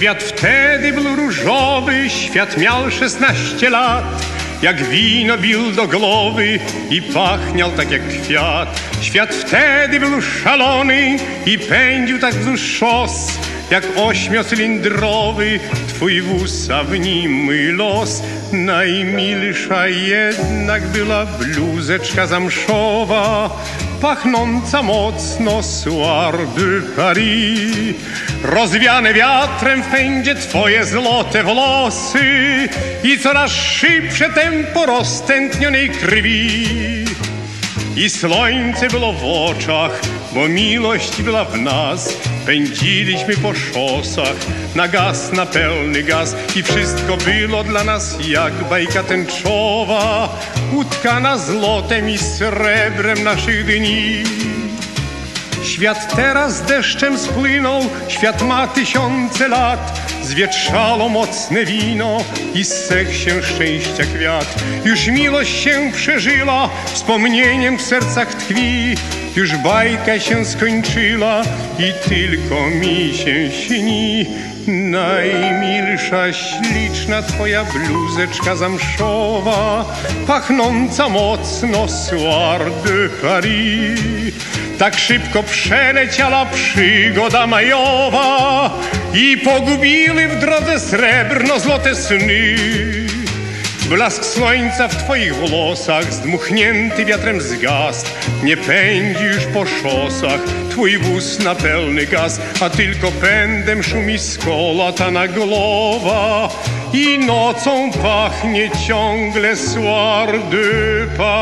Świat wtedy był różowy, świat miał szesnaście lat. Jak wino bił do głowy i pachniał tak jak kwiat. Świat wtedy był szalony i pędził tak wzdłuż szos. Jak ośmiocylindrowy twój wóz, a w nim mój los. Najmilsza jednak była bluzeczka zamszowa, pachnąca mocno Soir de Paris. Rozwiane wiatrem w pędzie twoje złote włosy i coraz szybsze tempo roztętnionej krwi. I słońce było w oczach, bo miłość była w nas. Pędziliśmy po szosach na gaz, na pełny gaz i wszystko było dla nas jak bajka tęczowa, utkana złotem i srebrem naszych dni. Świat teraz deszczem spłynął, świat ma tysiące lat. Zwietrzało mocne wino i sech się szczęścia kwiat. Już miłość się przeżyła, wspomnieniem w sercach tkwi. Już bajka się skończyła i tylko mi się śni. Najmilsza, śliczna twoja bluzeczka zamszowa, pachnąca mocno Soir de Paris. Tak szybko przeleciała przygoda majowa i pogubiły w drodze srebrno-złote sny. Blask słońca w twoich włosach, zdmuchnięty wiatrem zgasł. Nie pędzi już po szosach twój wóz na pełny gaz, a tylko pędem szumi skolatana głowa i nocą pachnie ciągle Soir de Paris.